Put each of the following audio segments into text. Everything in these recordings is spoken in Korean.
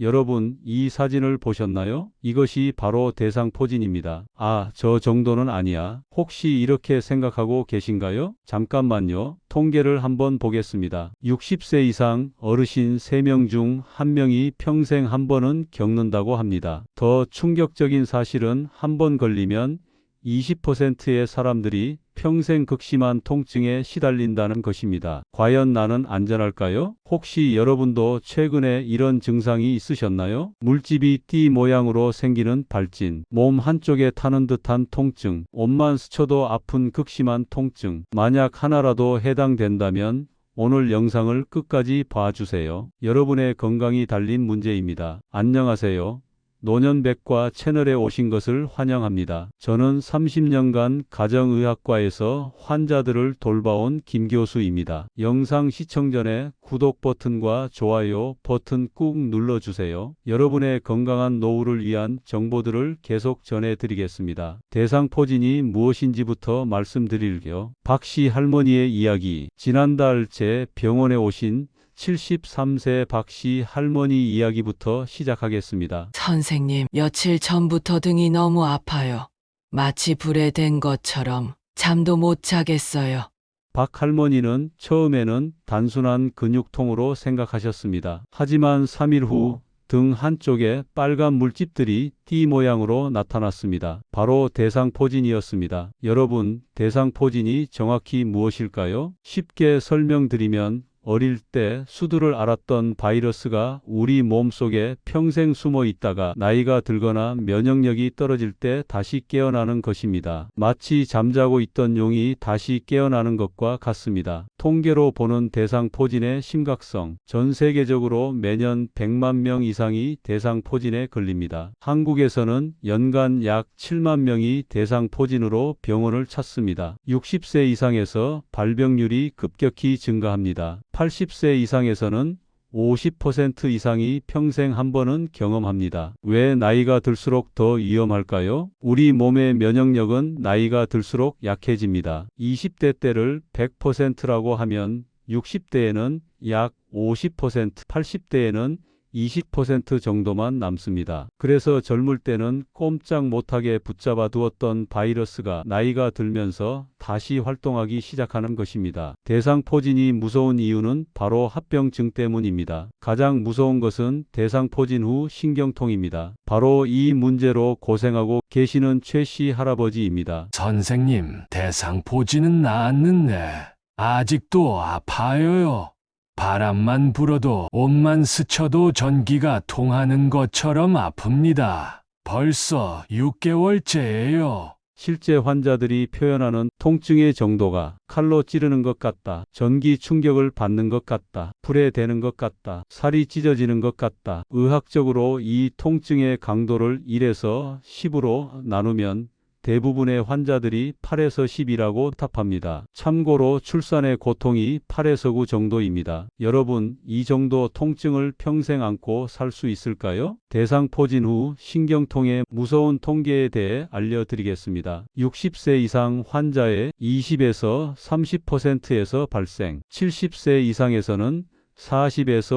여러분, 이 사진을 보셨나요? 이것이 바로 대상포진입니다. 아, 저 정도는 아니야. 혹시 이렇게 생각하고 계신가요? 잠깐만요. 통계를 한번 보겠습니다. 60세 이상 어르신 3명 중 1명이 평생 한 번은 겪는다고 합니다. 더 충격적인 사실은 한 번 걸리면 20%의 사람들이 평생 극심한 통증에 시달린다는 것입니다. 과연 나는 안전할까요? 혹시 여러분도 최근에 이런 증상이 있으셨나요? 물집이 띠 모양으로 생기는 발진, 몸 한쪽에 타는 듯한 통증, 옷만 스쳐도 아픈 극심한 통증. 만약 하나라도 해당된다면 오늘 영상을 끝까지 봐주세요. 여러분의 건강이 달린 문제입니다. 안녕하세요. 노년백과 채널에 오신 것을 환영합니다. 저는 30년간 가정의학과에서 환자들을 돌봐온 김 교수입니다. 영상 시청 전에 구독 버튼과 좋아요 버튼 꾹 눌러주세요. 여러분의 건강한 노후를 위한 정보들을 계속 전해드리겠습니다. 대상포진이 무엇인지부터 말씀드릴게요. 박씨 할머니의 이야기. 지난달 제 병원에 오신 73세 박씨 할머니 이야기부터 시작하겠습니다. 선생님, 며칠 전부터 등이 너무 아파요. 마치 불에 댄 것처럼 잠도 못 자겠어요. 박 할머니는 처음에는 단순한 근육통으로 생각하셨습니다. 하지만 3일 후 등 한쪽에 빨간 물집들이 띠 모양으로 나타났습니다. 바로 대상포진이었습니다. 여러분, 대상포진이 정확히 무엇일까요? 쉽게 설명드리면 어릴 때 수두를 앓았던 바이러스가 우리 몸 속에 평생 숨어 있다가 나이가 들거나 면역력이 떨어질 때 다시 깨어나는 것입니다. 마치 잠자고 있던 용이 다시 깨어나는 것과 같습니다. 통계로 보는 대상 포진의 심각성. 전 세계적으로 매년 100만 명 이상이 대상 포진에 걸립니다. 한국에서는 연간 약 7만 명이 대상 포진으로 병원을 찾습니다. 60세 이상에서 발병률이 급격히 증가합니다. 80세 이상에서는 50% 이상이 평생 한 번은 경험합니다. 왜 나이가 들수록 더 위험할까요? 우리 몸의 면역력은 나이가 들수록 약해집니다. 20대 때를 100%라고 하면 60대에는 약 50%, 80대에는 20% 정도만 남습니다. 그래서 젊을 때는 꼼짝 못하게 붙잡아 두었던 바이러스가 나이가 들면서 다시 활동하기 시작하는 것입니다. 대상포진이 무서운 이유는 바로 합병증 때문입니다. 가장 무서운 것은 대상포진 후 신경통입니다. 바로 이 문제로 고생하고 계시는 최 씨 할아버지입니다. 선생님, 대상포진은 나았는데 아직도 아파요. 바람만 불어도 옷만 스쳐도 전기가 통하는 것처럼 아픕니다. 벌써 6개월째예요. 실제 환자들이 표현하는 통증의 정도가 칼로 찌르는 것 같다. 전기 충격을 받는 것 같다. 불에 대는 것 같다. 살이 찢어지는 것 같다. 의학적으로 이 통증의 강도를 1에서 10으로 나누면 대부분의 환자들이 8에서 10이라고 답합니다. 참고로 출산의 고통이 8에서 9 정도입니다. 여러분, 이 정도 통증을 평생 안고 살 수 있을까요? 대상포진 후 신경통의 무서운 통계에 대해 알려드리겠습니다. 60세 이상 환자의 20에서 30%에서 발생, 70세 이상에서는 40에서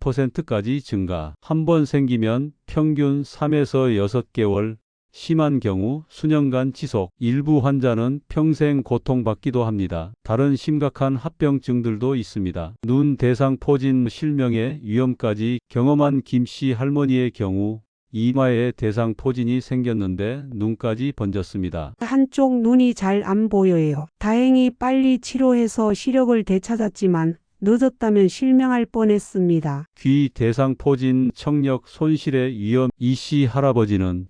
50%까지 증가. 한 번 생기면 평균 3에서 6개월, 심한 경우 수년간 지속, 일부 환자는 평생 고통받기도 합니다. 다른 심각한 합병증들도 있습니다. 눈 대상 포진 실명의 위험까지 경험한 김씨 할머니의 경우 이마에 대상 포진이 생겼는데 눈까지 번졌습니다. 한쪽 눈이 잘 안 보여요. 다행히 빨리 치료해서 시력을 되찾았지만 늦었다면 실명할 뻔했습니다. 귀 대상 포진 청력 손실의 위험 이씨 할아버지는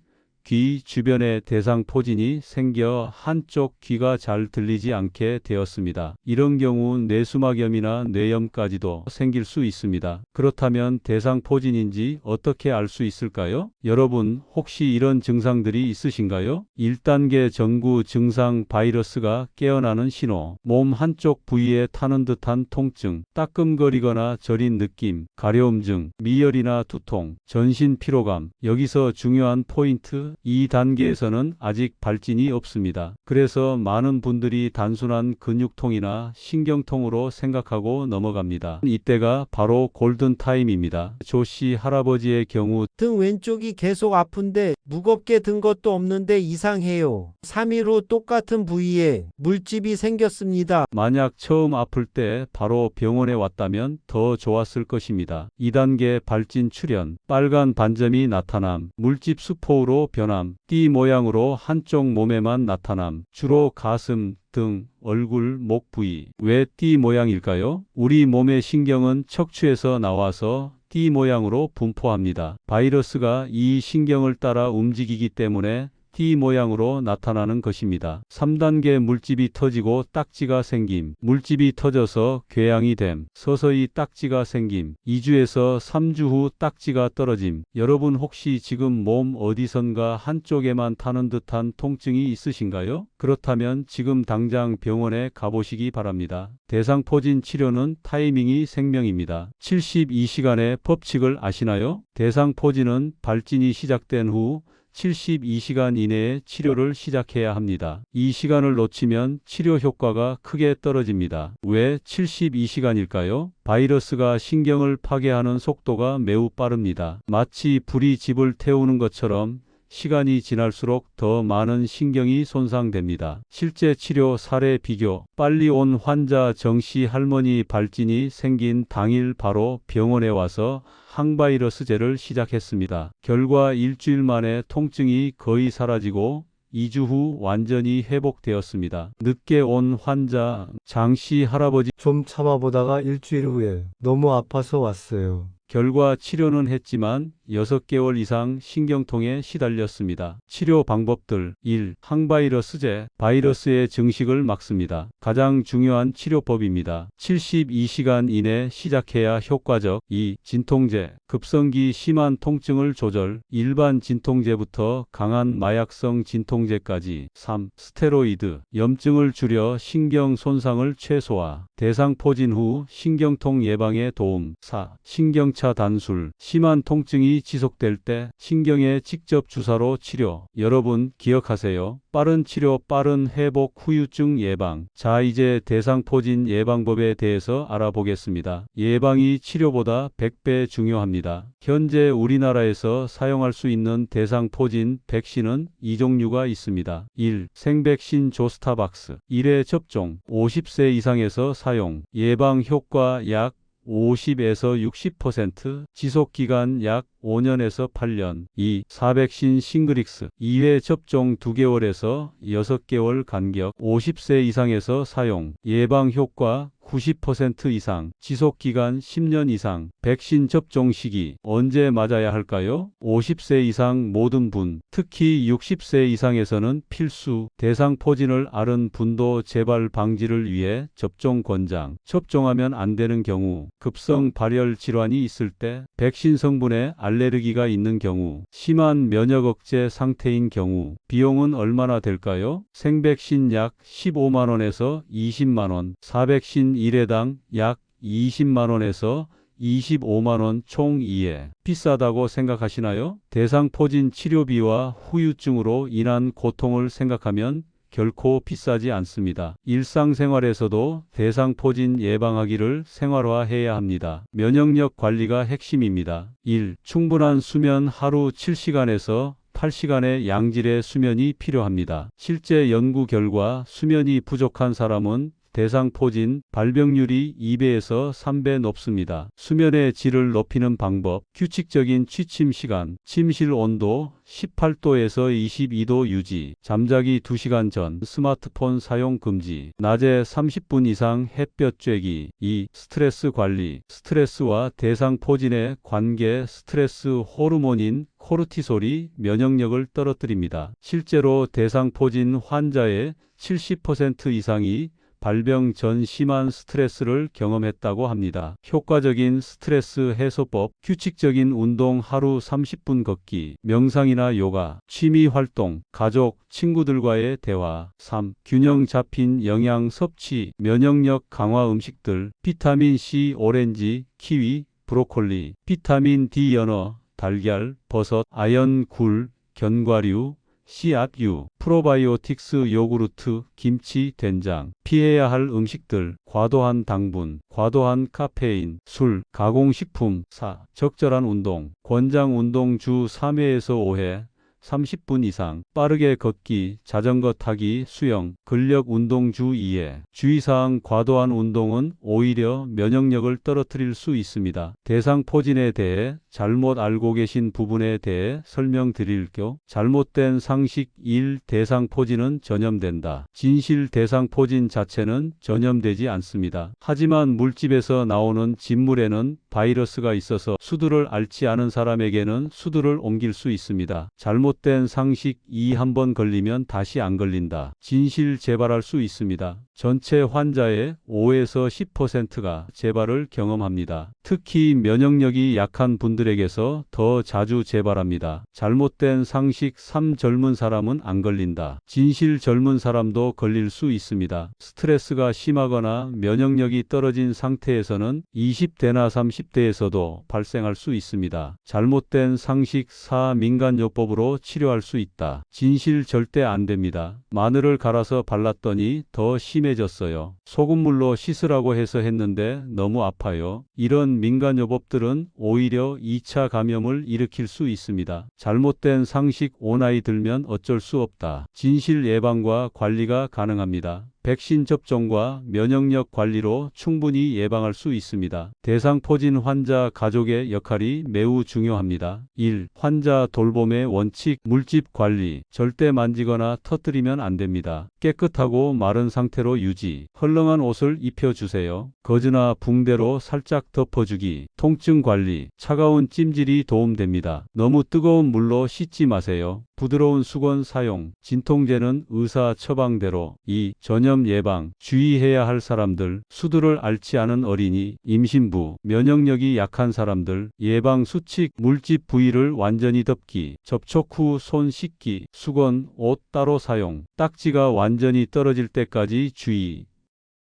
귀 주변에 대상 포진이 생겨 한쪽 귀가 잘 들리지 않게 되었습니다. 이런 경우 뇌수막염이나 뇌염까지도 생길 수 있습니다. 그렇다면 대상 포진인지 어떻게 알 수 있을까요? 여러분 혹시 이런 증상들이 있으신가요? 1단계 전구 증상 바이러스가 깨어나는 신호, 몸 한쪽 부위에 타는 듯한 통증, 따끔거리거나 저린 느낌, 가려움증, 미열이나 두통, 전신 피로감. 여기서 중요한 포인트 이 단계에서는 아직 발진이 없습니다. 그래서 많은 분들이 단순한 근육통이나 신경통으로 생각하고 넘어갑니다. 이때가 바로 골든 타임입니다. 조씨 할아버지의 경우 등 왼쪽이 계속 아픈데 무겁게 든 것도 없는데 이상해요. 3일 후 똑같은 부위에 물집이 생겼습니다. 만약 처음 아플 때 바로 병원에 왔다면 더 좋았을 것입니다. 2단계 발진 출현, 빨간 반점이 나타남, 물집 수포로 변 함, 띠 모양으로 한쪽 몸에만 나타남, 주로 가슴, 등, 얼굴, 목 부위. 왜 띠 모양일까요? 우리 몸의 신경은 척추에서 나와서 띠 모양으로 분포합니다. 바이러스가 이 신경을 따라 움직이기 때문에 T 모양으로 나타나는 것입니다. 3단계 물집이 터지고 딱지가 생김. 물집이 터져서 궤양이 됨. 서서히 딱지가 생김. 2주에서 3주 후 딱지가 떨어짐. 여러분 혹시 지금 몸 어디선가 한쪽에만 타는 듯한 통증이 있으신가요? 그렇다면 지금 당장 병원에 가보시기 바랍니다. 대상포진 치료는 타이밍이 생명입니다. 72시간의 법칙을 아시나요? 대상포진은 발진이 시작된 후 72시간 이내에 치료를 시작해야 합니다. 이 시간을 놓치면 치료 효과가 크게 떨어집니다. 왜 72시간일까요? 바이러스가 신경을 파괴하는 속도가 매우 빠릅니다. 마치 불이 집을 태우는 것처럼 시간이 지날수록 더 많은 신경이 손상됩니다. 실제 치료 사례 비교. 빨리 온 환자 정씨 할머니 발진이 생긴 당일 바로 병원에 와서 항바이러스제를 시작했습니다. 결과 일주일 만에 통증이 거의 사라지고 2주 후 완전히 회복되었습니다. 늦게 온 환자 장씨 할아버지 좀 참아보다가 일주일 후에 너무 아파서 왔어요. 결과 치료는 했지만 6개월 이상 신경통에 시달렸습니다. 치료 방법들 1. 항바이러스제 바이러스의 증식을 막습니다. 가장 중요한 치료법입니다. 72시간 이내 시작해야 효과적 2. 진통제 급성기 심한 통증을 조절 일반 진통제부터 강한 마약성 진통제까지 3. 스테로이드 염증을 줄여 신경 손상을 최소화 대상포진 후 신경통 예방에 도움 4. 신경차 단술 심한 통증이 지속될 때 신경에 직접 주사로 치료. 여러분 기억하세요. 빠른 치료, 빠른 회복, 후유증 예방. 자, 이제 대상포진 예방법에 대해서 알아보겠습니다. 예방이 치료보다 100배 중요합니다. 현재 우리나라에서 사용할 수 있는 대상포진 백신은 이 종류가 있습니다. 1. 생백신 조스타박스. 1회 접종. 50세 이상에서 사용. 예방 효과 약 50에서 60%, 지속 기간 약 5년에서 8년. 2. 사백신 싱그릭스. 2회 접종 2개월에서 6개월 간격. 50세 이상에서 사용. 예방 효과 90% 이상, 지속 기간 10년 이상, 백신 접종 시기 언제 맞아야 할까요? 50세 이상 모든 분, 특히 60세 이상에서는 필수, 대상 포진을 앓은 분도 재발 방지를 위해 접종 권장. 접종하면 안 되는 경우, 급성 발열 질환이 있을 때, 백신 성분에 알레르기가 있는 경우, 심한 면역 억제 상태인 경우, 비용은 얼마나 될까요? 생백신 약 15만원에서 20만원, 사백신 1회당 약 20만원에서 25만원 총 2회. 비싸다고 생각하시나요? 대상포진 치료비와 후유증으로 인한 고통을 생각하면 결코 비싸지 않습니다. 일상생활에서도 대상포진 예방하기를 생활화해야 합니다. 면역력 관리가 핵심입니다. 1. 충분한 수면 하루 7시간에서 8시간의 양질의 수면이 필요합니다. 실제 연구 결과 수면이 부족한 사람은 대상 포진 발병률이 2배에서 3배 높습니다. 수면의 질을 높이는 방법, 규칙적인 취침 시간, 침실 온도 18도에서 22도 유지, 잠자기 2시간 전 스마트폰 사용 금지, 낮에 30분 이상 햇볕 쬐기, 2. 스트레스 관리, 스트레스와 대상 포진의 관계 스트레스 호르몬인 코르티솔이 면역력을 떨어뜨립니다. 실제로 대상포진 환자의 70% 이상이 발병 전 심한 스트레스를 경험했다고 합니다. 효과적인 스트레스 해소법, 규칙적인 운동 하루 30분 걷기, 명상이나 요가, 취미 활동, 가족, 친구들과의 대화. 3. 균형 잡힌 영양 섭취, 면역력 강화 음식들, 비타민 C, 오렌지, 키위, 브로콜리, 비타민 D 연어, 달걀, 버섯, 아연, 굴, 견과류, 씨앗유, 프로바이오틱스 요구르트, 김치, 된장, 피해야 할 음식들, 과도한 당분, 과도한 카페인, 술, 가공식품, 4. 적절한 운동, 권장 운동 주 3회에서 5회, 30분 이상, 빠르게 걷기, 자전거 타기, 수영, 근력 운동 주 2회. 주의사항 과도한 운동은 오히려 면역력을 떨어뜨릴 수 있습니다. 대상 포진에 대해 잘못 알고 계신 부분에 대해 설명드릴 겨 잘못된 상식 1. 대상 포진은 전염된다. 진실 대상 포진 자체는 전염되지 않습니다. 하지만 물집에서 나오는 진물에는 바이러스가 있어서 수두를 앓지 않은 사람에게는 수두를 옮길 수 있습니다. 잘못된 상식 2. 한번 걸리면 다시 안 걸린다. 진실 재발할 수 있습니다. 전체 환자의 5에서 10%가 재발을 경험합니다. 특히 면역력이 약한 분들에게서 더 자주 재발합니다. 잘못된 상식 3 젊은 사람은 안 걸린다. 진실 젊은 사람도 걸릴 수 있습니다. 스트레스가 심하거나 면역력이 떨어진 상태에서는 20대나 30 대에서도 발생할 수 있습니다. 잘못된 상식 4 민간요법으로 치료할 수 있다. 진실 절대 안 됩니다. 마늘을 갈아서 발랐더니 더 심해졌어요. 소금물로 씻으라고 해서 했는데 너무 아파요. 이런 민간요법들은 오히려 2차 감염을 일으킬 수 있습니다. 잘못된 상식 5나이 들면 어쩔 수 없다. 진실 예방과 관리가 가능합니다. 백신 접종과 면역력 관리로 충분히 예방할 수 있습니다. 대상포진 환자 가족의 역할이 매우 중요합니다. 1. 환자 돌봄의 원칙, 물집 관리. 절대 만지거나 터뜨리면 안 됩니다. 깨끗하고 마른 상태로 유지. 헐렁한 옷을 입혀주세요. 거즈나 붕대로 살짝 덮어주기. 통증 관리. 차가운 찜질이 도움됩니다. 너무 뜨거운 물로 씻지 마세요. 부드러운 수건 사용, 진통제는 의사 처방대로 2. 전염 예방, 주의해야 할 사람들, 수두를 앓지 않은 어린이, 임신부, 면역력이 약한 사람들, 예방 수칙, 물집 부위를 완전히 덮기, 접촉 후 손 씻기, 수건, 옷 따로 사용, 딱지가 완전히 떨어질 때까지 주의.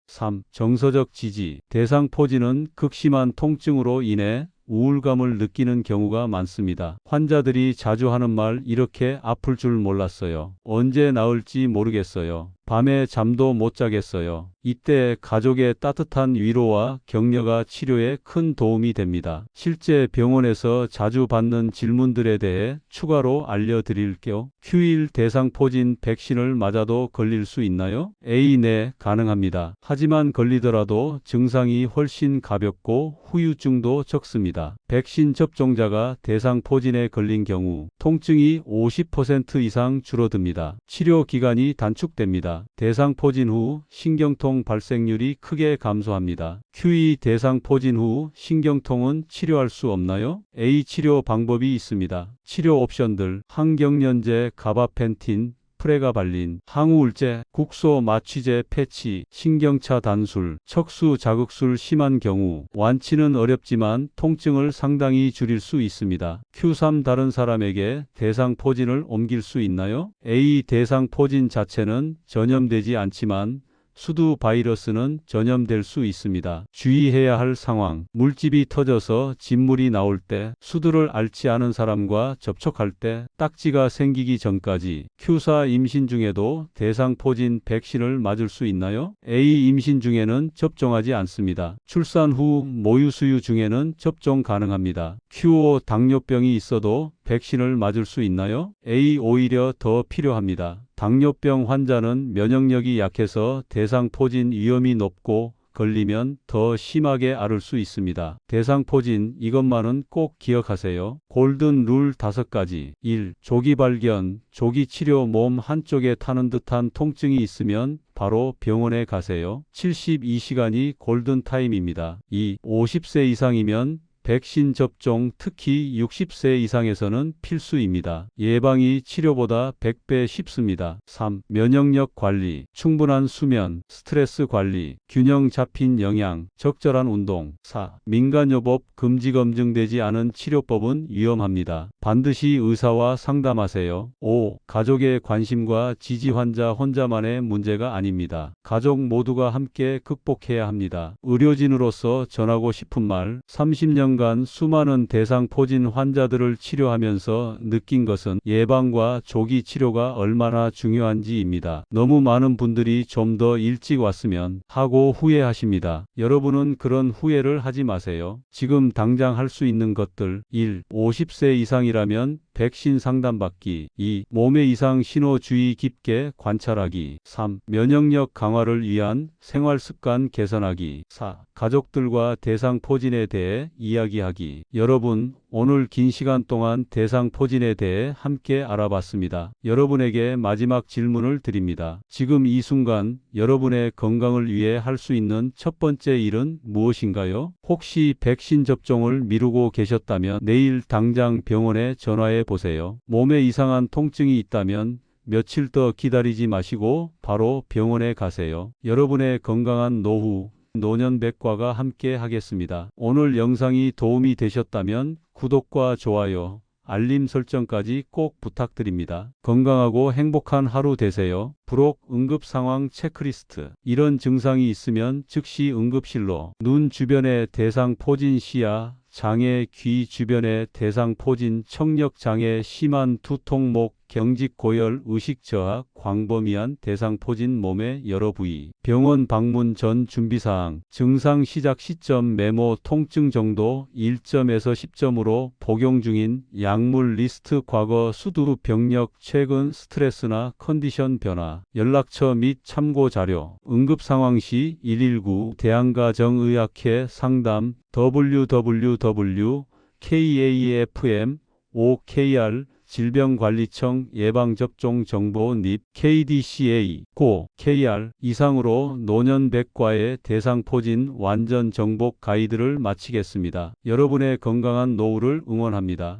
3. 정서적 지지. 대상 포진은 극심한 통증으로 인해 우울감을 느끼는 경우가 많습니다. 환자들이 자주 하는 말 이렇게 아플 줄 몰랐어요. 언제 나을지 모르겠어요. 밤에 잠도 못 자겠어요. 이때 가족의 따뜻한 위로와 격려가 치료에 큰 도움이 됩니다. 실제 병원에서 자주 받는 질문들에 대해 추가로 알려드릴게요. 휴일 대상포진 백신을 맞아도 걸릴 수 있나요? A. 네, 가능합니다. 하지만 걸리더라도 증상이 훨씬 가볍고 후유증도 적습니다. 백신 접종자가 대상포진에 걸린 경우 통증이 50% 이상 줄어듭니다. 치료 기간이 단축됩니다. 대상 포진 후 신경통 발생률이 크게 감소합니다. QE 대상 포진 후 신경통은 치료할 수 없나요? A 치료 방법이 있습니다. 치료 옵션들 항경련제, 가바펜틴, 프레가발린, 항우울제, 국소 마취제 패치, 신경차 단술, 척수 자극술 심한 경우 완치는 어렵지만 통증을 상당히 줄일 수 있습니다. Q3 다른 사람에게 대상 포진을 옮길 수 있나요? A 대상 포진 자체는 전염되지 않지만 수두 바이러스는 전염될 수 있습니다. 주의해야 할 상황. 물집이 터져서 진물이 나올 때, 수두를 앓지 않은 사람과 접촉할 때, 딱지가 생기기 전까지 Q4 임신 중에도 대상포진 백신을 맞을 수 있나요? A 임신 중에는 접종하지 않습니다. 출산 후 모유 수유 중에는 접종 가능합니다. Q5 당뇨병이 있어도 백신을 맞을 수 있나요? A 오히려 더 필요합니다. 당뇨병 환자는 면역력이 약해서 대상포진 위험이 높고 걸리면 더 심하게 앓을 수 있습니다. 대상포진 이것만은 꼭 기억하세요. 골든 룰 5가지 1. 조기 발견, 조기 치료 몸 한쪽에 타는 듯한 통증이 있으면 바로 병원에 가세요. 72시간이 골든 타임입니다. 2. 50세 이상이면 백신 접종 특히 60세 이상에서는 필수입니다. 예방이 치료보다 100배 쉽습니다. 3. 면역력 관리, 충분한 수면, 스트레스 관리, 균형 잡힌 영양, 적절한 운동. 4. 민간요법 금지 검증되지 않은 치료법은 위험합니다. 반드시 의사와 상담하세요. 5. 가족의 관심과 지지 환자 혼자만의 문제가 아닙니다. 가족 모두가 함께 극복해야 합니다. 의료진으로서 전하고 싶은 말 30년 년간 수많은 대상포진 환자들을 치료하면서 느낀 것은 예방과 조기 치료가 얼마나 중요한지입니다. 너무 많은 분들이 좀 더 일찍 왔으면 하고 후회하십니다. 여러분은 그런 후회를 하지 마세요. 지금 당장 할 수 있는 것들 1. 50세 이상이라면 백신 상담받기 2. 몸의 이상 신호 주의 깊게 관찰하기 3. 면역력 강화를 위한 생활 습관 개선하기 4. 가족들과 대상포진에 대해 이야기하기 여러분 오늘 긴 시간 동안 대상포진에 대해 함께 알아봤습니다. 여러분에게 마지막 질문을 드립니다. 지금 이 순간 여러분의 건강을 위해 할 수 있는 첫 번째 일은 무엇인가요? 혹시 백신 접종을 미루고 계셨다면 내일 당장 병원에 전화해 보세요. 몸에 이상한 통증이 있다면 며칠 더 기다리지 마시고 바로 병원에 가세요. 여러분의 건강한 노후, 노년백과가 함께 하겠습니다. 오늘 영상이 도움이 되셨다면 구독과 좋아요, 알림 설정까지 꼭 부탁드립니다. 건강하고 행복한 하루 되세요. 부록 응급 상황 체크리스트. 이런 증상이 있으면 즉시 응급실로 눈 주변의 대상 포진 시야, 장애, 귀 주변의 대상 포진, 청력 장애, 심한 두통, 목, 경직 고열, 의식 저하, 광범위한 대상 포진 몸의 여러 부위, 병원 방문 전 준비사항, 증상 시작 시점 메모 통증 정도 1점에서 10점으로 복용 중인 약물 리스트 과거 수두 병력 최근 스트레스나 컨디션 변화, 연락처 및 참고 자료, 응급 상황 시 119 대한가정의학회 상담 www KAFM 5KR 질병관리청 예방접종 정보 닙 KDCA 고 KR 이상으로 노년백과의 대상포진 완전 정복 가이드를 마치겠습니다. 여러분의 건강한 노후를 응원합니다.